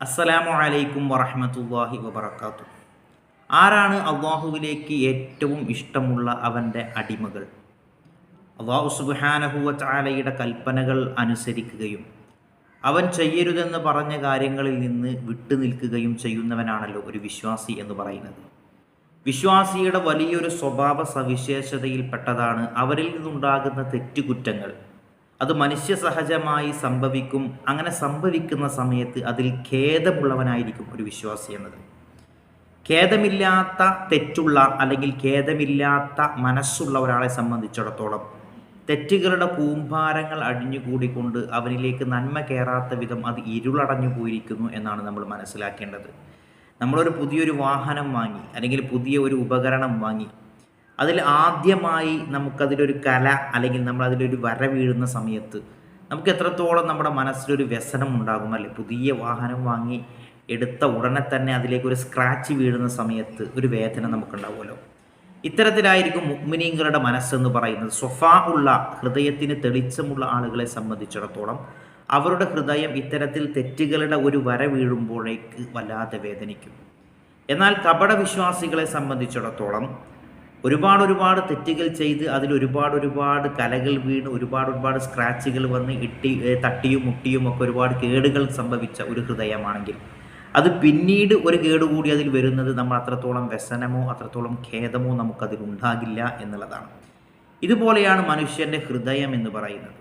അസ്സലാമു അലൈക്കും വറഹമത്തല്ലാഹി വബർക്കാത്തു ആരാണ് അള്ളാഹുവിലേക്ക് ഏറ്റവും ഇഷ്ടമുള്ള അവന്റെ അടിമകൾ? അള്ളാഹു സുബാനഹുവ ചാലയുടെ കൽപ്പനകൾ അനുസരിക്കുകയും അവൻ ചെയ്യരുതെന്ന് പറഞ്ഞ കാര്യങ്ങളിൽ നിന്ന് വിട്ടുനിൽക്കുകയും ചെയ്യുന്നവനാണല്ലോ ഒരു വിശ്വാസി എന്ന് പറയുന്നത്. വിശ്വാസിയുടെ വലിയൊരു സ്വഭാവ സവിശേഷതയിൽപ്പെട്ടതാണ് അവരിൽ നിന്നുണ്ടാകുന്ന തെറ്റുകുറ്റങ്ങൾ. അത് മനുഷ്യ സഹജമായി സംഭവിക്കും. അങ്ങനെ സംഭവിക്കുന്ന സമയത്ത് അതിൽ ഖേദമുള്ളവനായിരിക്കും ഒരു വിശ്വാസി എന്നത്. ഖേദമില്ലാത്ത തെറ്റുള്ള അല്ലെങ്കിൽ ഖേദമില്ലാത്ത മനസ്സുള്ള ഒരാളെ സംബന്ധിച്ചിടത്തോളം തെറ്റുകളുടെ കൂമ്പാരങ്ങൾ അടിഞ്ഞുകൂടിക്കൊണ്ട് അവനിലേക്ക് നന്മ കയറാത്ത വിധം അത് ഇരുളടഞ്ഞു പോയിരിക്കുന്നു എന്നാണ് നമ്മൾ മനസ്സിലാക്കേണ്ടത്. നമ്മളൊരു പുതിയൊരു വാഹനം വാങ്ങി അല്ലെങ്കിൽ പുതിയ ഒരു ഉപകരണം വാങ്ങി അതിൽ ആദ്യമായി നമുക്കതിലൊരു കല അല്ലെങ്കിൽ നമ്മൾ അതിലൊരു വര വീഴുന്ന സമയത്ത് നമുക്ക് എത്രത്തോളം നമ്മുടെ മനസ്സിലൊരു വ്യസനം ഉണ്ടാകും അല്ലേ? പുതിയ വാഹനം വാങ്ങി എടുത്ത ഉടനെ തന്നെ അതിലേക്ക് ഒരു സ്ക്രാച്ച് വീഴുന്ന സമയത്ത് ഒരു വേദന നമുക്കുണ്ടാവുമല്ലോ. ഇത്തരത്തിലായിരിക്കും മുഗ്മിനീങ്ങളുടെ മനസ്സെന്ന് പറയുന്നത്. സ്വഫാ ഉള്ള ഹൃദയത്തിന് തെളിച്ചമുള്ള ആളുകളെ സംബന്ധിച്ചിടത്തോളം അവരുടെ ഹൃദയം ഇത്തരത്തിൽ തെറ്റുകളുടെ ഒരു വര വീഴുമ്പോഴേക്ക് വല്ലാതെ വേദനിക്കും. എന്നാൽ കപട വിശ്വാസികളെ സംബന്ധിച്ചിടത്തോളം ഒരുപാട് ഒരുപാട് തെറ്റുകൾ ചെയ്ത് അതിൽ ഒരുപാട് ഒരുപാട് കലകൾ വീണ് ഒരുപാട് ഒരുപാട് സ്ക്രാച്ചുകൾ വന്ന് ഇട്ടി തട്ടിയും മുട്ടിയും ഒക്കെ ഒരുപാട് കേടുകൾ സംഭവിച്ച ഒരു ഹൃദയമാണെങ്കിൽ അത് പിന്നീട് ഒരു കേടുകൂടി അതിൽ വരുന്നത് നമ്മൾ അത്രത്തോളം വ്യസനമോ അത്രത്തോളം ഖേദമോ നമുക്കതിൽ ഉണ്ടാകില്ല എന്നുള്ളതാണ്. ഇതുപോലെയാണ് മനുഷ്യന്റെ ഹൃദയം എന്ന് പറയുന്നത്.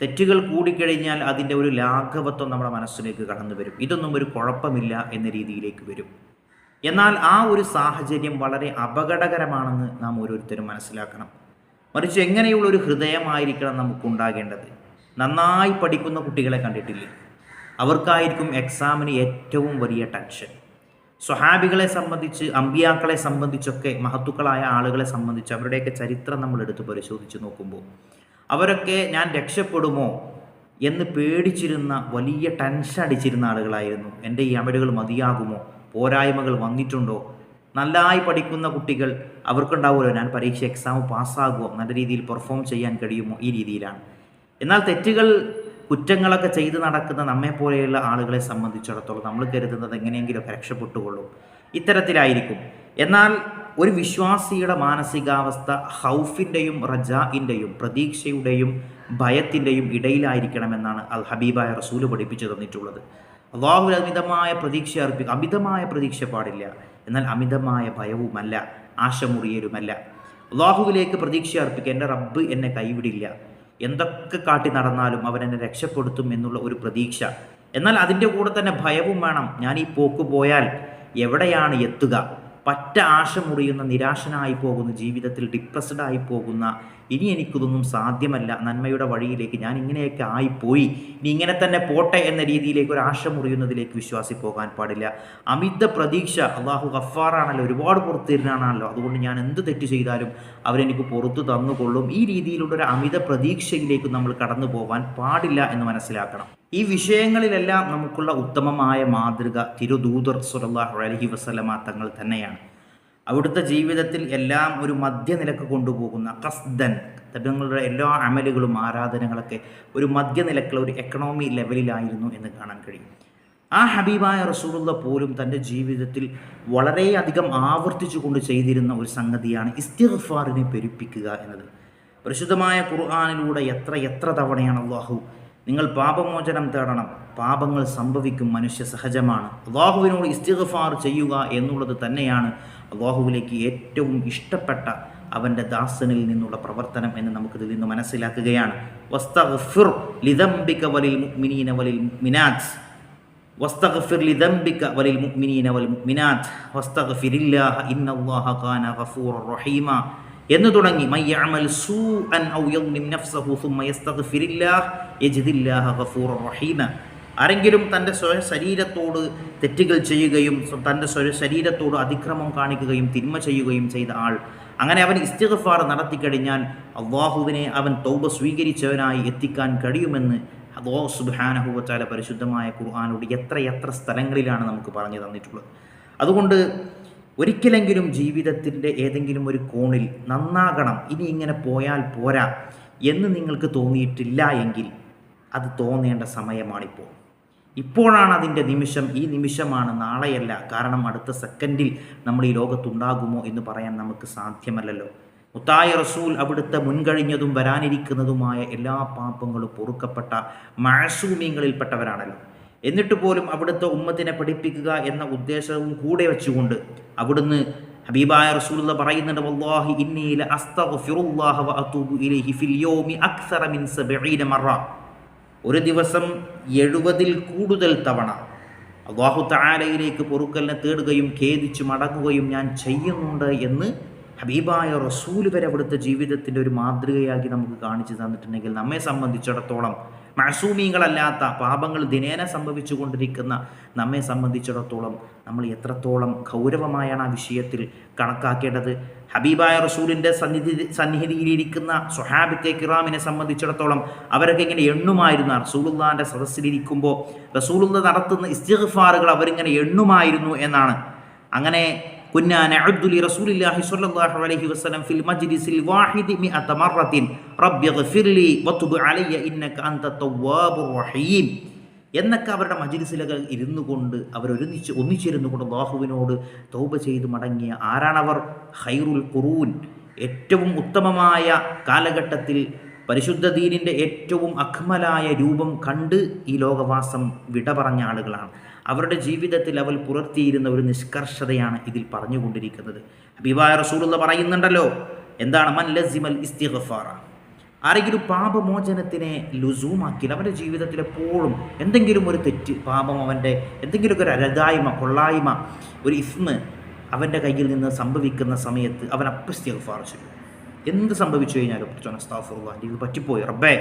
തെറ്റുകൾ കൂടിക്കഴിഞ്ഞാൽ അതിന്റെ ഒരു ലാഘവത്വം നമ്മുടെ മനസ്സിലേക്ക് കടന്നു വരും ഇതൊന്നും ഒരു കുഴപ്പമില്ല എന്ന രീതിയിലേക്ക് വരും. എന്നാൽ ആ ഒരു സാഹചര്യം വളരെ അപകടകരമാണെന്ന് നാം ഓരോരുത്തരും മനസ്സിലാക്കണം. മറിച്ച് എങ്ങനെയുള്ള ഒരു ഹൃദയമായിരിക്കണം നമുക്കുണ്ടാകേണ്ടത്? നന്നായി പഠിക്കുന്ന കുട്ടികളെ കണ്ടിട്ടില്ലേ? അവർക്കായിരിക്കും എക്സാമിന് ഏറ്റവും വലിയ ടെൻഷൻ. സ്വഹാബികളെ സംബന്ധിച്ച് അമ്പിയാക്കളെ സംബന്ധിച്ചൊക്കെ മഹത്തുക്കളായ ആളുകളെ സംബന്ധിച്ച് അവരുടെയൊക്കെ ചരിത്രം നമ്മൾ എടുത്ത് പരിശോധിച്ച് നോക്കുമ്പോൾ അവരൊക്കെ ഞാൻ രക്ഷപ്പെടുമോ എന്ന് പേടിച്ചിരുന്ന വലിയ ടെൻഷൻ അടിച്ചിരുന്ന ആളുകളായിരുന്നു. എന്റെ ഈ അമലുകൾ മതിയാകുമോ? പോരായ്മകൾ വന്നിട്ടുണ്ടോ? നല്ലതായി പഠിക്കുന്ന കുട്ടികൾ അവർക്കുണ്ടാവുമല്ലോ. ഞാൻ പരീക്ഷ എക്സാം പാസ്സാകുമോ നല്ല രീതിയിൽ പെർഫോം ചെയ്യാൻ കഴിയുമോ? ഈ രീതിയിലാണ്. എന്നാൽ തെറ്റുകൾ കുറ്റങ്ങളൊക്കെ ചെയ്ത് നടക്കുന്ന നമ്മെപ്പോലെയുള്ള ആളുകളെ സംബന്ധിച്ചിടത്തോളം നമ്മൾ കരുതുന്നത് എങ്ങനെയെങ്കിലുമൊക്കെ രക്ഷപ്പെട്ടുകൊള്ളും. ഇത്തരത്തിലായിരിക്കും. എന്നാൽ ഒരു വിശ്വാസിയുടെ മാനസികാവസ്ഥ ഹൗഫിന്റെയും റജാഇന്റെയും പ്രതീക്ഷയുടെയും ഭയത്തിന്റെയും ഇടയിലായിരിക്കണമെന്നാണ് അൽ ഹബീബായ റസൂൽ പഠിപ്പിച്ചു തന്നിട്ടുള്ളത്. അള്ളാഹു അമിതമായ പ്രതീക്ഷ അർപ്പിക്കും. അമിതമായ പ്രതീക്ഷ പാടില്ല. എന്നാൽ അമിതമായ ഭയവുമല്ല ആശമുറിയലുമല്ല. അള്ളാഹുവിലേക്ക് പ്രതീക്ഷ അർപ്പിക്കുക എന്റെ റബ്ബ് എന്നെ കൈവിടില്ല. എന്തൊക്കെ കാട്ടി നടന്നാലും അവൻ എന്നെ രക്ഷപ്പെടുത്തും എന്നുള്ള ഒരു പ്രതീക്ഷ. എന്നാൽ അതിന്റെ കൂടെ തന്നെ ഭയവും വേണം. ഞാൻ ഈ പോക്ക് പോയാൽ എവിടെയാണ് എത്തുക? പറ്റ ആശ മുറിയുന്ന നിരാശനായി പോകുന്ന ജീവിതത്തിൽ ഡിപ്രസ്ഡ് ആയി പോകുന്ന ഇനി എനിക്കിതൊന്നും സാധ്യമല്ല. നന്മയുടെ വഴിയിലേക്ക് ഞാൻ ഇങ്ങനെയൊക്കെ ആയിപ്പോയി. ഇനി ഇങ്ങനെ തന്നെ പോട്ടെ എന്ന രീതിയിലേക്ക് ഒരു ആശ മുറിയുന്നതിലേക്ക് വിശ്വാസി പോകാൻ പാടില്ല. അമിത പ്രതീക്ഷ. അള്ളാഹു ഗഫാറാണല്ലോ. ഒരുപാട് പുറത്തിരുന്നാണല്ലോ. അതുകൊണ്ട് ഞാൻ എന്ത് തെറ്റ് ചെയ്താലും അവരെനിക്ക് പുറത്തു തന്നുകൊള്ളും. ഈ രീതിയിലുള്ള ഒരു അമിത പ്രതീക്ഷയിലേക്ക് നമ്മൾ കടന്നു പോകാൻ പാടില്ല എന്ന് മനസ്സിലാക്കണം. ഈ വിഷയങ്ങളിലെല്ലാം നമുക്കുള്ള ഉത്തമമായ മാതൃക തിരുദൂതർ സുലല്ലാഹു അലഹി വസ്ലമ തങ്ങൾ തന്നെയാണ്. അവിടുത്തെ ജീവിതത്തിൽ എല്ലാം ഒരു മധ്യനിലക്ക് കൊണ്ടുപോകുന്ന കസ്ദൻ തങ്ങളുടെ എല്ലാ അമലുകളും ആരാധനകളൊക്കെ ഒരു മധ്യനിലക്കുള്ള ഒരു എക്കണോമി ലെവലിലായിരുന്നു എന്ന് കാണാൻ കഴിയും. ആ ഹബീബായ റസൂലുള്ള പോലും തന്റെ ജീവിതത്തിൽ വളരെയധികം ആവർത്തിച്ചു കൊണ്ട് ചെയ്തിരുന്ന ഒരു സംഗതിയാണ് ഇസ്തിഗ്ഫാറിനെ പെരുപ്പിക്കുക എന്നത്. പരിശുദ്ധമായ ഖുർആാനിലൂടെ എത്ര എത്ര തവണയാണ് അള്ളാഹു നിങ്ങൾ പാപമോചനം തേടണം. പാപങ്ങൾ സംഭവിക്കും മനുഷ്യ സഹജമാണ്. അള്ളാഹുവിനോട് ഇസ്തിഗ്ഫാർ ചെയ്യുക എന്നുള്ളത് തന്നെയാണ് അള്ളാഹുവിലേക്ക് ഏറ്റവും ഇഷ്ടപ്പെട്ട അവന്റെ ദാസനിൽ നിന്നുള്ള പ്രവർത്തനം എന്ന് നമുക്കിതിൽ നിന്ന് മനസ്സിലാക്കുകയാണ്. വസ്തഗ്ഫിർ ലിദംബിക മുഅ്മിനീന മുഅ്മിനാത്ത്. വസ്തഗ്ഫിർ ലിദംബിക മുഅ്മിനീന വൽ മുഅ്മിനാത്ത്. ഇന്നല്ലാഹ എന്ന് തുടങ്ങി. ആരെങ്കിലും തന്റെ സ്വയ ശരീരത്തോട് തെറ്റുകൾ ചെയ്യുകയും തന്റെ സ്വയ ശരീരത്തോട് അതിക്രമം കാണിക്കുകയും തിന്മ ചെയ്യുകയും ചെയ്ത ആൾ അങ്ങനെ അവൻ ഇസ്തിഗ്ഫാർ നടത്തിക്കഴിഞ്ഞാൽ അള്ളാഹുവിനെ അവൻ തൗബ സ്വീകരിച്ചവനായി എത്തിക്കാൻ കഴിയുമെന്ന് അള്ളാഹു സുബാനഹുവച്ചാല പരിശുദ്ധമായ ഖുർആാനോട് എത്രയെത്ര എത്ര സ്ഥലങ്ങളിലാണ് നമുക്ക് പറഞ്ഞു തന്നിട്ടുള്ളത്. അതുകൊണ്ട് ഒരിക്കലെങ്കിലും ജീവിതത്തിന്റെ ഏതെങ്കിലും ഒരു കോണിൽ നന്നാകണം ഇനി ഇങ്ങനെ പോയാൽ പോരാ എന്ന് നിങ്ങൾക്ക് തോന്നിയിട്ടില്ല എങ്കിൽ അത് തോന്നേണ്ട സമയമാണിപ്പോൾ. ഇപ്പോഴാണ് അതിന്റെ നിമിഷം ഈ നിമിഷമാണ് നാളെയല്ല കാരണം അടുത്ത സെക്കൻഡിൽ നമ്മൾ ഈ ലോകത്തുണ്ടാകുമോ എന്ന് പറയാൻ നമുക്ക് സാധ്യമല്ലല്ലോ. മുത്തായ റസൂൽ അവിടുത്തെ മുൻകഴിഞ്ഞതും വരാനിരിക്കുന്നതുമായ എല്ലാ പാപങ്ങളും പൊറുക്കപ്പെട്ട മഴസൂമ്യങ്ങളിൽപ്പെട്ടവരാണല്ലോ എന്നിട്ട് പോലും അവിടുത്തെ ഉമ്മത്തിനെ പഠിപ്പിക്കുക എന്ന ഉദ്ദേശവും കൂടെ വെച്ചുകൊണ്ട് അവിടുന്ന് ഹബീബായ റസൂലുള്ള പറയുന്നുണ്ട് വല്ലാഹി ഇലൈഹി ഫിൽ യൗമി അക്സറ മിൻ 70 മറ. ഒരു ദിവസം എഴുപതിൽ കൂടുതൽ തവണ അള്ളാഹു താലയിലേക്ക് പൊറുക്കലിനെ തേടുകയും ഖേദിച്ച് മടങ്ങുകയും ഞാൻ ചെയ്യുന്നുണ്ട് എന്ന് ഹബീബായ റസൂൽ വരെ അവിടുത്തെ ജീവിതത്തിന്റെ ഒരു മാതൃകയാക്കി നമുക്ക് കാണിച്ചു തന്നിട്ടുണ്ടെങ്കിൽ നമ്മെ സംബന്ധിച്ചിടത്തോളം മഴസൂമീങ്ങളല്ലാത്ത പാപങ്ങൾ ദിനേന സംഭവിച്ചു കൊണ്ടിരിക്കുന്ന നമ്മെ സംബന്ധിച്ചിടത്തോളം നമ്മൾ എത്രത്തോളം ഗൗരവമായാണ് ആ വിഷയത്തിൽ കണക്കാക്കേണ്ടത്. ഹബീബായ റസൂലിന്റെ സന്നിധി സന്നിഹിതിയിലിരിക്കുന്ന സുഹാബിത്തെ കിറാമിനെ സംബന്ധിച്ചിടത്തോളം അവരൊക്കെ ഇങ്ങനെ എണ്ണുമായിരുന്നു റസൂലുല്ലാന്റെ സദസ്സിലിരിക്കുമ്പോൾ റസൂലുള്ള നടത്തുന്ന ഇസ്തിഗ്ഫാറുകൾ അവരിങ്ങനെ എണ്ണുമായിരുന്നു എന്നാണ്. അങ്ങനെ കുഞ്ഞാൻ അബ്ദുലി റസൂലി സ്വല്ലല്ലാഹു അലൈഹി വസല്ലം ഫിൽ മജ്ലിസിൽ വാഹിദി മി മറത്തിൻ റബ്ബി ഗഫിർലി അലയ്യ ഇന്നക അന്ത തവ്വാബുർ റഹീം. എന്നൊക്കെ അവരുടെ മജിലിസിലൊക്കെ ഇരുന്നു കൊണ്ട് അവരൊരുമിച്ച് ഒന്നിച്ചിരുന്നു കൊണ്ട് ബാഹുവിനോട് തൗബ ചെയ്ത് മടങ്ങിയ ആരാണവർ? ഹൈറുൽ ഖുറൂൻ. ഏറ്റവും ഉത്തമമായ കാലഘട്ടത്തിൽ പരിശുദ്ധ ദീനിന്റെ ഏറ്റവും അഖ്മലായ രൂപം കണ്ട് ഈ ലോകവാസം വിട പറഞ്ഞ ആളുകളാണ്. അവരുടെ ജീവിതത്തിൽ അവൽ പുലർത്തിയിരുന്ന ഒരു നിഷ്കർഷതയാണ് ഇതിൽ പറഞ്ഞുകൊണ്ടിരിക്കുന്നത്. ഹബീബായ റസൂലുള്ള പറയുന്നുണ്ടല്ലോ എന്താണ്? മൻ ലസിമൽ ഇസ്തിഹഫാറ ആരെങ്കിലും പാപമോചനത്തിനെ ലുസൂമാക്കിയാൽ അവന്റെ ജീവിതത്തിൽ എപ്പോഴും എന്തെങ്കിലും ഒരു തെറ്റ് പാപം അവന്റെ എന്തെങ്കിലുമൊക്കെ ഒരു അരതായ്മ കൊള്ളായ്മ ഒരു ഇസ്മ് അവന്റെ കയ്യിൽ നിന്ന് സംഭവിക്കുന്ന സമയത്ത് അവൻ അപ്പസ്തിഗ്ഫാർ ചെയ്യും. എന്ത് സംഭവിച്ചു കഴിഞ്ഞാലും അസ്താഫുറുള്ള ഇത് പറ്റിപ്പോയി. റബ്ബേ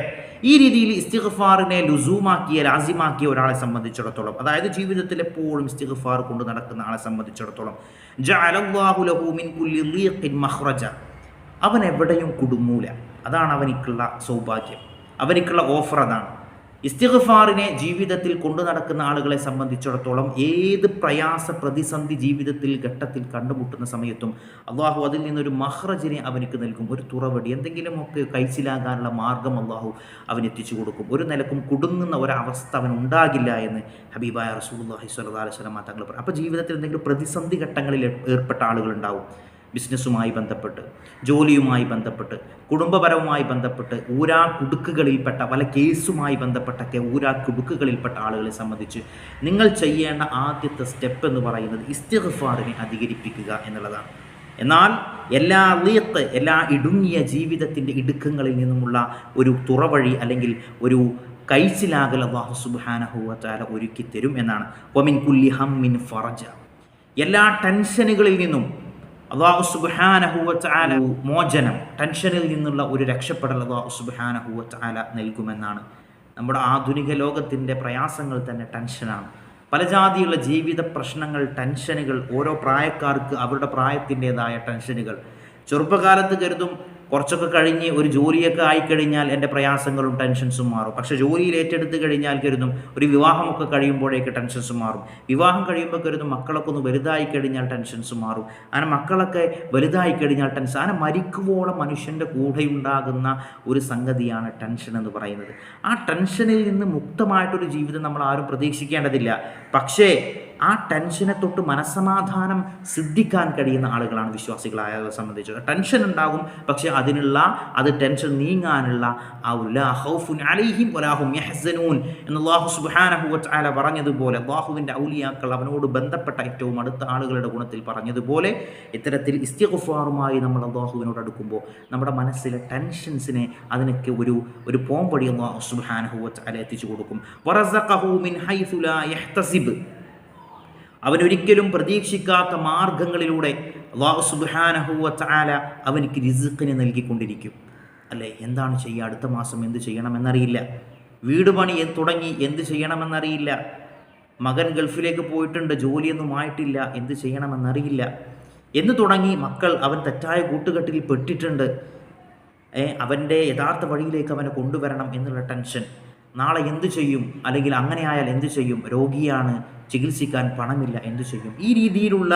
ഈ രീതിയിൽ ഇസ്തിഗ്ഫാറിനെ ലുസൂമാക്കിയ ലാസിമാക്കിയ ഒരാളെ സംബന്ധിച്ചിടത്തോളം അതായത് ജീവിതത്തിൽ എപ്പോഴും ഇസ്തിഗ്ഫാർ കൊണ്ട് നടക്കുന്ന ആളെ സംബന്ധിച്ചിടത്തോളം ജഅലല്ലാഹു ലഹു മിൻ കുല്ലി അവൻ എവിടെയും കുടുങ്ങൂല. അതാണ് അവനിക്കുള്ള സൗഭാഗ്യം. അവനിക്കുള്ള ഓഫർ അതാണ്. ഇസ്തിഗ്ഫാറിനെ ജീവിതത്തിൽ കൊണ്ടു നടക്കുന്ന ആളുകളെ സംബന്ധിച്ചിടത്തോളം ഏത് പ്രയാസ പ്രതിസന്ധി ജീവിതത്തിൽ ഘട്ടത്തിൽ കണ്ടുമുട്ടുന്ന സമയത്തും അള്ളാഹു അതിൽ നിന്നൊരു മഹ്റജിനെ അവനിക്ക് നൽകും. ഒരു തുറവടി എന്തെങ്കിലുമൊക്കെ കഴിച്ചിലാകാനുള്ള മാർഗം അള്ളാഹു അവൻ എത്തിച്ചു കൊടുക്കും. ഒരു നിലക്കും കുടുങ്ങുന്ന ഒരവസ്ഥ അവൻ ഉണ്ടാകില്ല എന്ന് ഹബീബായ റസൂലുള്ളാഹി സ്വല്ലല്ലാഹി അലൈഹി വസല്ലം തങ്ങൾ പറയും. അപ്പോൾ ജീവിതത്തിൽ എന്തെങ്കിലും പ്രതിസന്ധി ഘട്ടങ്ങളിൽ ഏർപ്പെട്ട ആളുകളുണ്ടാവും. ബിസിനസ്സുമായി ബന്ധപ്പെട്ട് ജോലിയുമായി ബന്ധപ്പെട്ട് കുടുംബപരവുമായി ബന്ധപ്പെട്ട് ഊരാ കുടുക്കുകളിൽപ്പെട്ട പല കേസുമായി ബന്ധപ്പെട്ടൊക്കെ ഊരാ കുടുക്കുകളിൽപ്പെട്ട ആളുകളെ സംബന്ധിച്ച് നിങ്ങൾ ചെയ്യേണ്ട ആദ്യത്തെ സ്റ്റെപ്പ് എന്ന് പറയുന്നത് ഇസ്തിഗ്ഫാറിനെ അധികരിപ്പിക്കുക എന്നുള്ളതാണ്. എന്നാൽ എല്ലാ അറിയത്ത് എല്ലാ ഇടുങ്ങിയ ജീവിതത്തിന്റെ ഇടുക്കങ്ങളിൽ നിന്നുമുള്ള ഒരു തുറവഴി അല്ലെങ്കിൽ ഒരു കൈച്ചിലാകൽ അള്ളാഹു സുബാനഹുവറ്റാല ഒരുക്കി തരും എന്നാണ്. ഒമിൻ കുല്ലി ഹമ്മിൻ ഫറജ. എല്ലാ ടെൻഷനുകളിൽ നിന്നും അള്ളാഹു സുബാനഹുവല മോചനം ടെൻഷനിൽ നിന്നുള്ള ഒരു രക്ഷപ്പെടൽ അള്ളാഹു സുബാനഹുവല നൽകുമെന്നാണ്. നമ്മുടെ ആധുനിക ലോകത്തിന്റെ പ്രയാസങ്ങൾ തന്നെ ടെൻഷനാണ്. പല ജാതിയുള്ള ജീവിത പ്രശ്നങ്ങൾ ടെൻഷനുകൾ ഓരോ പ്രായക്കാർക്ക് അവരുടെ പ്രായത്തിന്റെതായ ടെൻഷനുകൾ. ചെറുപ്പകാലത്ത് കരുതും കുറച്ചൊക്കെ കഴിഞ്ഞ് ഒരു ജോലിയൊക്കെ ആയിക്കഴിഞ്ഞാൽ എന്റെ പ്രയാസങ്ങളും ടെൻഷൻസും മാറും. പക്ഷേ ജോലിയിൽ ഏറ്റെടുത്ത് കഴിഞ്ഞാൽ കരുതും ഒരു വിവാഹമൊക്കെ കഴിയുമ്പോഴേക്ക് ടെൻഷൻസ് മാറും. വിവാഹം കഴിയുമ്പോൾ കരുതും മക്കളൊക്കെ ഒന്ന് വലുതായി കഴിഞ്ഞാൽ ടെൻഷൻസ് മാറും. അങ്ങനെ മക്കളൊക്കെ വലുതായി കഴിഞ്ഞാൽ ടെൻഷൻ അങ്ങനെ മരിക്കുവോളം മനുഷ്യന്റെ കൂടെയുണ്ടാകുന്ന ഒരു സംഗതിയാണ് ടെൻഷൻ എന്ന് പറയുന്നത്. ആ ടെൻഷനിൽ നിന്ന് മുക്തമായിട്ടൊരു ജീവിതം നമ്മൾ ആരും പ്രതീക്ഷിക്കേണ്ടതില്ല. പക്ഷേ ആ ടെൻഷനെ തൊട്ട് മനസ്സമാധാനം സിദ്ധിക്കാൻ കഴിയുന്ന ആളുകളാണ് വിശ്വാസികളായവരെ സംബന്ധിച്ചത് ടെൻഷൻ ഉണ്ടാകും പക്ഷെ അതിനുള്ള അത് ടെൻഷൻ നീങ്ങാനുള്ള ആ ഉല്ലാഹുൻ അലൈഹിം വലാഹും യഹ്സനൂൻ എന്ന് അള്ളാഹു വതആല പറഞ്ഞതുപോലെ അള്ളാഹുവിന്റെ ഔലിയാക്കൾ അവനോട് ബന്ധപ്പെട്ട ഏറ്റവും അടുത്ത ആളുകളുടെ ഗുണത്തിൽ പറഞ്ഞതുപോലെ ഇത്തരത്തിൽ ഇസ്തിഗ്ഫാറുമായി നമ്മൾ അള്ളാഹുവിനോട് അടുക്കുമ്പോൾ നമ്മുടെ മനസ്സിലെ ടെൻഷൻസിനെ അതിനൊക്കെ ഒരു ഒരു പോംവഴി അള്ളാഹു വതആല എത്തിച്ചു കൊടുക്കും. മിൻ യഹ്തസിബ്. അവനൊരിക്കലും പ്രതീക്ഷിക്കാത്ത മാർഗങ്ങളിലൂടെ അള്ളാഹു സുബാനഹുവ ചാല അവനിക്ക് റിസുക്കിനെ നൽകിക്കൊണ്ടിരിക്കും. അല്ലേ? എന്താണ് ചെയ്യുക? അടുത്ത മാസം എന്ത് ചെയ്യണമെന്നറിയില്ല. വീട് പണി തുടങ്ങി എന്ത് ചെയ്യണമെന്നറിയില്ല. മകൻ ഗൾഫിലേക്ക് പോയിട്ടുണ്ട് ജോലിയൊന്നും ആയിട്ടില്ല എന്ത് ചെയ്യണമെന്നറിയില്ല. എന്ന് തുടങ്ങി മക്കൾ അവൻ തെറ്റായ കൂട്ടുകെട്ടിൽ പെട്ടിട്ടുണ്ട്. അവന്റെ യഥാർത്ഥ വഴിയിലേക്ക് അവനെ കൊണ്ടുവരണം എന്നുള്ള ടെൻഷൻ. നാളെ എന്തു ചെയ്യും? അല്ലെങ്കിൽ അങ്ങനെയായാൽ എന്തു ചെയ്യും? രോഗിയാണ് ചികിത്സിക്കാൻ പണമില്ല എന്തു ചെയ്യും? ഈ രീതിയിലുള്ള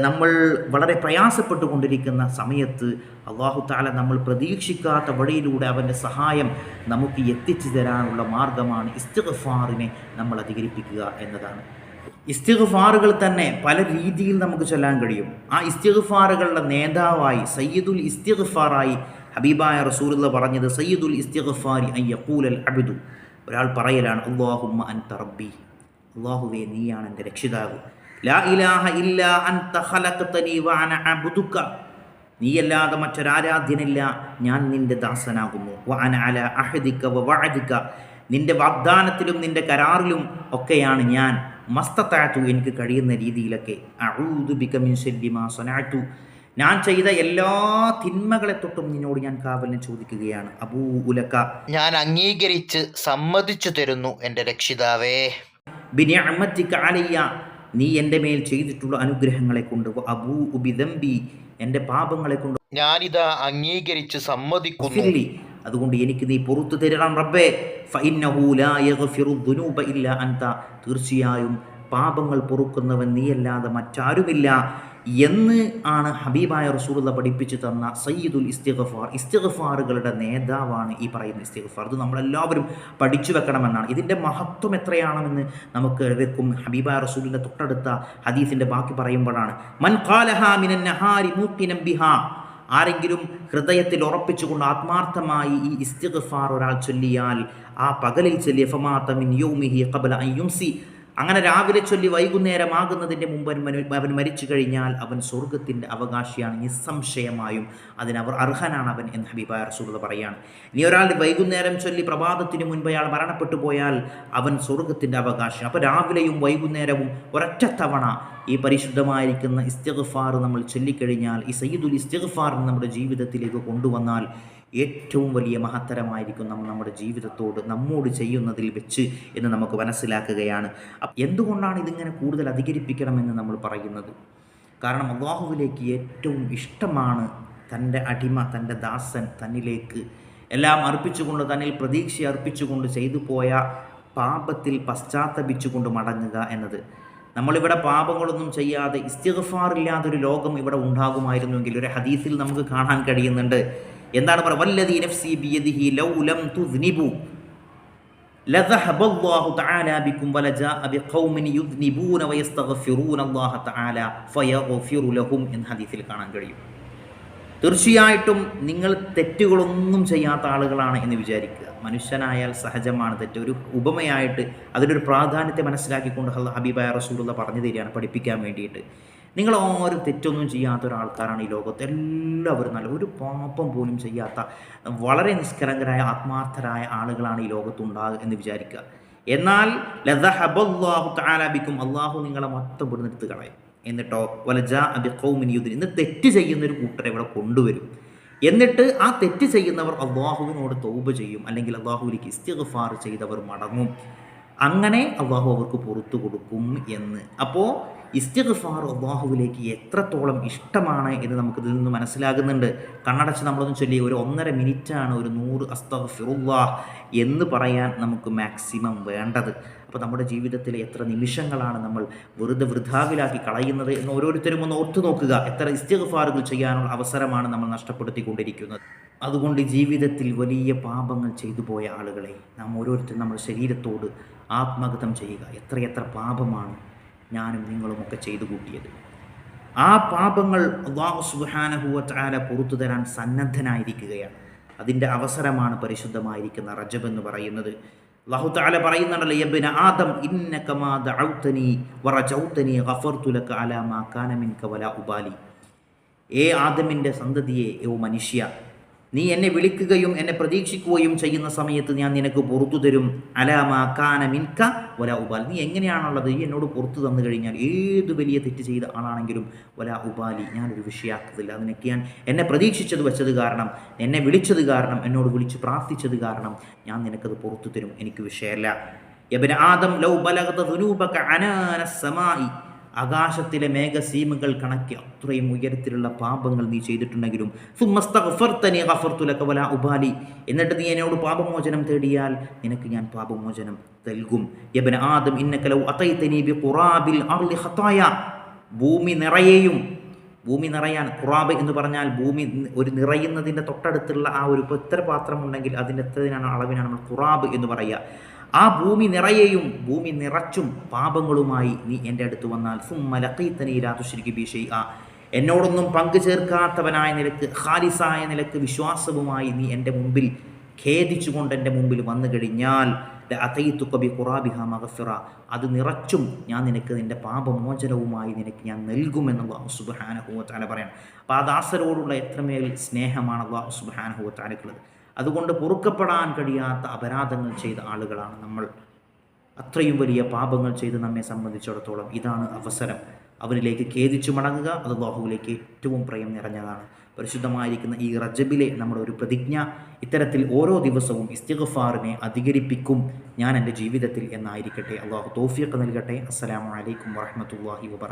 നമ്മൾ വളരെ പ്രയാസപ്പെട്ടുകൊണ്ടിരിക്കുന്ന സമയത്ത് അള്ളാഹു താല നമ്മൾ പ്രതീക്ഷിക്കാത്ത വഴിയിലൂടെ അവന്റെ സഹായം നമുക്ക് എത്തിച്ചു തരാനുള്ള മാർഗമാണ് ഇസ്തിഗഫാറിനെ നമ്മൾ അധികരിപ്പിക്കുക എന്നതാണ്. ഇസ്തിഗ്ഫാറുകൾ തന്നെ പല രീതിയിൽ നമുക്ക് ചൊല്ലാൻ കഴിയും. ആ ഇസ്തിഗ്ഫാറുകളുടെ നേതാവായി സയ്യിദുൽ ഇസ്തിഗ്ഫാറായി ഹബീബായ റസൂലുള്ള പറഞ്ഞത് സയ്യിദുൽ ഇസ്തിഗ്ഫാരി അൻ അബിദു. ഒരാൾ പറയലാണ് അല്ലാഹുമ്മ അൻത റബ്ബി. അല്ലാഹുവേ നീയാണ് എന്റെ രക്ഷിതാവ്. ലാ ഇലാഹ ഇല്ലാ അൻത ഖലഖ്തനി വഅന അബ്ദുക. നീയല്ലാതെ മറ്റൊരാരാധ്യനില്ല. ഞാൻ നിന്റെ ദാസനാകുന്നു. വഅന അല അഹദിക വ വഅദിക. നിന്റെ വാഗ്ദാനത്തിലും നിന്റെ കരാറിലും ഒക്കെയാണ് ഞാൻ. മസ്തത്താത്തു എനിക്ക് കഴിയുന്ന രീതിയിലൊക്കെ. അഊദു ബിക മിൻ ശർരി മാ സനഅതു ഞാൻ ചെയ്ത എല്ലാ തിന്മകളെ തൊട്ടും നിന്നോട് ഞാൻ കാവലിനെ ചോദിക്കുകയാണ്. അബൂ ഉലക്ക. ഞാൻ അംഗീകരിച്ച് സമ്മതിച്ചു തരുന്നു എന്റെ രക്ഷിതാവേ. ബിനിഅമത്തിക അലയ്യ നീ എന്റെ മേൽ ചെയ്തിട്ടുള്ള അനുഗ്രഹങ്ങളെ കൊണ്ട് അബൂ ഉബിദംബി എന്റെ പാപങ്ങളെ കൊണ്ട് ഞാനിതാ അംഗീകരിച്ച് സമ്മതിക്കുന്നു. അതുകൊണ്ട് എനിക്ക് നീ പുറത്തു തരണം റബ്ബേ. ഫഇന്നഹു ലാ യഗ്ഫിറു ദുനൂബ ഇല്ലാ അൻത. തീർച്ചയായും പാപങ്ങൾ പൊറുക്കുന്നവൻ നീയല്ലാതെ മറ്റാരുമില്ല എന്ന് ആണ് ഹബീബായ റസൂലുള്ള പഠിപ്പിച്ചു തന്ന സയ്യിദുൽ ഇസ്തിഗഫാർ. ഇസ്തിഗഫാറുകളുടെ നേതാവാണ് ഈ പറയുന്ന ഇസ്തിഗഫാർ. ഇത് നമ്മളെല്ലാവരും പഠിച്ചു വെക്കണമെന്നാണ്. ഇതിന്റെ മഹത്വം എത്രയാണെന്ന് നമുക്ക് വെക്കും ഹബീബായ റസൂലിന്റെ തൊട്ടടുത്ത ഹദീസിന്റെ ബാക്കി പറയുമ്പോഴാണ്. മൻ ഖാലഹാ ആരെങ്കിലും ഹൃദയത്തിൽ ഉറപ്പിച്ചുകൊണ്ട് ആത്മാർത്ഥമായി ഈ ഇസ്തിഗഫാർ ഒരാൾ ചൊല്ലിയാൽ ആ പകലിൽ ചൊല്ലിയ ഫമാത മിൻ യൗമിഹി ഖബല അൻ യുംസി. അങ്ങനെ രാവിലെ ചൊല്ലി വൈകുന്നേരമാകുന്നതിന്റെ മുമ്പ് അവൻ മരിച്ചു കഴിഞ്ഞാൽ അവൻ സ്വർഗത്തിന്റെ അവകാശിയാണ് നിസ്സംശയമായും അതിനവർ അർഹനാണ് അവൻ എന്ന് ഹബീബായ റസൂലത പറയാണ്. ഇനി ഒരാൾ വൈകുന്നേരം ചൊല്ലി പ്രഭാതത്തിന് മുൻപ് അയാൾ മരണപ്പെട്ടു പോയാൽ അവൻ സ്വർഗത്തിന്റെ അവകാശം അപ്പോൾ രാവിലെയും വൈകുന്നേരവും ഒരൊറ്റ തവണ ഈ പരിശുദ്ധമായിരിക്കുന്ന ഇസ്തിഗ്ഫാർ നമ്മൾ ചൊല്ലിക്കഴിഞ്ഞാൽ ഈ സയ്യിദുൽ ഇസ്തിഗ്ഫാർ നമ്മുടെ ജീവിതത്തിലേക്ക് കൊണ്ടുവന്നാൽ ഏറ്റവും വലിയ മഹത്തരമായിരിക്കും നമ്മൾ നമ്മുടെ ജീവിതത്തോട് നമ്മോട് ചെയ്യുന്നതിൽ വെച്ച് എന്ന് നമുക്ക് മനസ്സിലാക്കുകയാണ്. എന്തുകൊണ്ടാണ് ഇതിങ്ങനെ കൂടുതൽ അധികരിപ്പിക്കണമെന്ന് നമ്മൾ പറയുന്നത്? കാരണം അള്ളാഹുവിലേക്ക് ഏറ്റവും ഇഷ്ടമാണ് തന്റെ അടിമ തന്റെ ദാസൻ തന്നിലേക്ക് എല്ലാം അർപ്പിച്ചുകൊണ്ട് തന്നിൽ പ്രതീക്ഷ അർപ്പിച്ചുകൊണ്ട് ചെയ്തു പോയ പാപത്തിൽ പശ്ചാത്തപിച്ചുകൊണ്ട് മടങ്ങുക എന്നത്. നമ്മളിവിടെ പാപങ്ങളൊന്നും ചെയ്യാതെ ഇസ്തിഗ്ഫാർ ഇല്ലാതൊരു ലോകം ഇവിടെ ഉണ്ടാകുമായിരുന്നുവെങ്കിൽ ഒരു ഹദീസിൽ നമുക്ക് കാണാൻ കഴിയുന്നുണ്ട്. എന്താണ് പറയുക? നഫ്സി അല്ലാഹു തആല വലജാ തആല ഫയഗ്ഫിറു ലഹും ഹദീസിൽ കാണാൻ കഴിയും. തീർച്ചയായിട്ടും നിങ്ങൾ തെറ്റുകളൊന്നും ചെയ്യാത്ത ആളുകളാണ് എന്ന് വിചാരിക്കുക. മനുഷ്യനായാൽ സഹജമാണ് തെറ്റ്. ഒരു ഉപമയായിട്ട് അതിനൊരു പ്രാധാന്യത്തെ മനസ്സിലാക്കിക്കൊണ്ട് ഹബീബായ റസൂലുള്ള പറഞ്ഞു തരികയാണ് പഠിപ്പിക്കാൻ വേണ്ടിയിട്ട്. നിങ്ങൾ ആരും തെറ്റൊന്നും ചെയ്യാത്ത ഒരാൾക്കാരാണ് ഈ ലോകത്ത്. എല്ലാവരും നല്ല ഒരു പാപം പോലും ചെയ്യാത്ത വളരെ നിഷ്കരങ്കരായ ആത്മാർത്ഥരായ ആളുകളാണ് ഈ ലോകത്തുണ്ടാകുക എന്ന് വിചാരിക്കുക. എന്നാൽ ലതഹബല്ലാഹു താലാബിക്കും അള്ളാഹു നിങ്ങളെ മൊത്തം ഇവിടുന്ന് എടുത്ത് കളയും. എന്നിട്ടോ വലജാ അബി ഖൗമിൻ യുദ്ധിൻ ഇന്ന് തെറ്റ് ചെയ്യുന്ന ഒരു കൂട്ടരെ ഇവിടെ കൊണ്ടുവരും. എന്നിട്ട് ആ തെറ്റ് ചെയ്യുന്നവർ അള്ളാഹുവിനോട് തൗബ ചെയ്യും അല്ലെങ്കിൽ അള്ളാഹുവിലേക്ക് ഇസ്തിഗ്ഫാർ ചെയ്തവർ മടങ്ങും. അങ്ങനെ അള്ളാഹു അവർക്ക് പുറത്തു കൊടുക്കും എന്ന്. അപ്പോൾ ഇസ്തിഗ്ഫാർ അള്ളാഹുവിലേക്ക് എത്രത്തോളം ഇഷ്ടമാണ് എന്ന് നമുക്കിതിൽ നിന്ന് മനസ്സിലാകുന്നുണ്ട്. കണ്ണടച്ച് നമ്മളൊന്നും ചൊല്ലി ഒരു ഒന്നര മിനിറ്റാണ് ഒരു നൂറ് അസ്തഗ്ഫിറുല്ലാഹ് എന്ന് പറയാൻ നമുക്ക് മാക്സിമം വേണ്ടത്. അപ്പോൾ നമ്മുടെ ജീവിതത്തിലെ എത്ര നിമിഷങ്ങളാണ് നമ്മൾ വെറുതെ വൃഥാവിലാക്കി കളയുന്നത് എന്ന് ഓരോരുത്തരും ഒന്ന് ഓർത്തു നോക്കുക. എത്ര ഇസ്തിഗ്ഫാറുകൾ ചെയ്യാനുള്ള അവസരമാണ് നമ്മൾ നഷ്ടപ്പെടുത്തിക്കൊണ്ടിരിക്കുന്നത്. അതുകൊണ്ട് ജീവിതത്തിൽ വലിയ പാപങ്ങൾ ചെയ്തു പോയ ആളുകളെ നാം ഓരോരുത്തരും നമ്മുടെ ശരീരത്തോട് ആത്മഗതം ചെയ്യുക. എത്രയെത്ര പാപമാണ് ഞാനും നിങ്ങളുമൊക്കെ ചെയ്തു കൂട്ടിയത്. ആ പാപങ്ങൾ അള്ളാഹു സുബാനഹുവറ്റാല പുറത്തു തരാൻ സന്നദ്ധനായിരിക്കുകയാണ്. അതിന്റെ അവസരമാണ് പരിശുദ്ധമായിരിക്കുന്ന റജബ് എന്ന് പറയുന്നത്. അള്ളാഹുത്താല പറയുന്നുണ്ടല്ലോ ആദം ഏ ആദമിന്റെ സന്തതിയെ ഓ മനുഷ്യ നീ എന്നെ വിളിക്കുകയും എന്നെ പ്രതീക്ഷിക്കുകയും ചെയ്യുന്ന സമയത്ത് ഞാൻ നിനക്ക് പുറത്തു തരും. അലാമാ കാന മിൻക വലാ ഉപാലി നീ എങ്ങനെയാണുള്ളത്? ഈ എന്നോട് പുറത്തു തന്നു കഴിഞ്ഞാൽ ഏത് വലിയ തെറ്റ് ചെയ്ത ആളാണെങ്കിലും വലാ ഉപാലി ഞാനൊരു വിഷയാക്കത്തില്ല. നിനക്ക് ഞാൻ എന്നെ പ്രതീക്ഷിച്ചത് വെച്ചത് കാരണം എന്നെ വിളിച്ചത് കാരണം എന്നോട് വിളിച്ച് പ്രാർത്ഥിച്ചത് കാരണം ഞാൻ നിനക്കത് പുറത്തു തരും. എനിക്ക് വിഷയമല്ല. യബന ആദം ലൗ ബലഗത അനാന ആകാശത്തിലെ മേഘസീമകൾ കണക്കി അത്രയും ഉയരത്തിലുള്ള പാപങ്ങൾ നീ ചെയ്തിട്ടുണ്ടെങ്കിലും സുമ്മസ്തഗ്ഫർതനി ഗഫർതു ലക വലാ ഉബാലി. എന്നിട്ട് നീ എന്നോട് പാപമോചനം തേടിയാൽ നിനക്ക് ഞാൻ പാപമോചനം നൽകും. യബ്ന ആദം ഇന്നക ലൗ അതൈതനി ബിഖുറാബിൽ അർളി ഖതായ. ഭൂമി നിറയെയും ഭൂമി നിറയാൻ ഖുറാബ് എന്ന് പറഞ്ഞാൽ ഭൂമി ഒരു നിറയുന്നതിന്റെ തൊട്ടടുത്തുള്ള ആ ഒരു പാത്രം ഉണ്ടെങ്കിൽ അതിന്റെ എത്രതിനാണ് അളവിനാണ് നമ്മൾ ഖുറാബ് എന്ന് പറയുക. ആ ഭൂമി നിറയെയും ഭൂമി നിറച്ചും പാപങ്ങളുമായി നീ എന്റെ അടുത്ത് വന്നാൽ. സുമ്മലക്കീത്തനീരാതുശ്രീക്ക് ബീഷയി ആ. എന്നോടൊന്നും പങ്കു ചേർക്കാത്തവനായ നിലയ്ക്ക് ഖാലിസായ നിലയ്ക്ക് വിശ്വാസവുമായി നീ എന്റെ മുമ്പിൽ ഖേദിച്ചുകൊണ്ട് എന്റെ മുമ്പിൽ വന്നു കഴിഞ്ഞാൽ അതയിത്തുക്കബി ഖുറാബിഹ മഹഫിറ അത് നിറച്ചും ഞാൻ നിനക്ക് നിന്റെ പാപമോചനവുമായി നിനക്ക് ഞാൻ നൽകുമെന്ന് അള്ളാഹു സുബാനഹുവത്താല പറയണം. അപ്പോൾ ആ ദാസരോടുള്ള എത്രമേൽ സ്നേഹമാണ് അള്ളാഹു സുബാനഹുവത്താലക്കുള്ളത് അതുകൊണ്ട് പൊറുക്കപ്പെടാൻ കഴിയാത്ത അപരാധങ്ങൾ ചെയ്ത ആളുകളാണ് നമ്മൾ. അത്രയും വലിയ പാപങ്ങൾ ചെയ്ത് നമ്മെ സംബന്ധിച്ചിടത്തോളം ഇതാണ് അവസരം. അവരിലേക്ക് ഖേദിച്ചു മടങ്ങുക അത് അള്ളാഹുവിലേക്ക് ഏറ്റവും പ്രയം നിറഞ്ഞതാണ്. പരിശുദ്ധമായിരിക്കുന്ന ഈ റജബിലെ നമ്മുടെ ഒരു പ്രതിജ്ഞ ഇത്തരത്തിൽ ഓരോ ദിവസവും ഇസ്തിഗഫാറിനെ അധികരിപ്പിക്കും ഞാൻ എന്റെ ജീവിതത്തിൽ എന്നായിരിക്കട്ടെ. അള്ളാഹു തോഫിയൊക്കെ നൽകട്ടെ. അസ്സലാമു അലൈക്കും വറഹമത്തല്ലാഹി വബറ